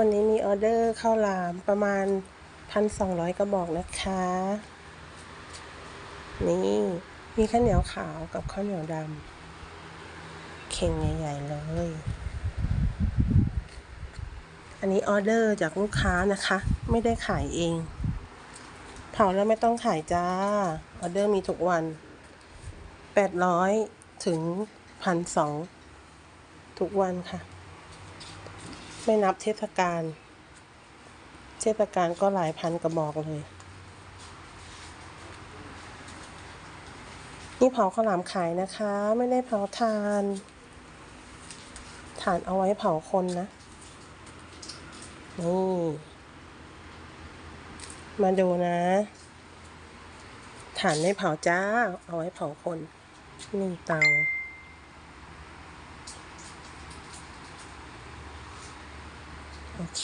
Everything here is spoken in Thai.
วันนี้มีออเดอร์ข้าวหลามประมาณพันสองร้อยกระบอกนะคะ นี่มีข้าวเหนียวขาวกับข้าวเหนียวดำเข่งใหญ่ ๆ เลย อันนี้ออเดอร์จากลูกค้านะคะ ไม่ได้ขายเองเผาแล้วไม่ต้องขายจ้า ออเดอร์มีทุกวันแปดร้อยถึงพันสองทุกวันค่ะ ไม่นับเทศกาล เทศกาลก็หลายพันกระบอกเลย นี่เผาข้าวหลามขายนะคะ ไม่ได้เผาทานฐานเอาไว้เผาคนนะ นี่ มาดูนะฐานไม่เผาจ้า เอาไว้เผาคน นี่เตา โอเค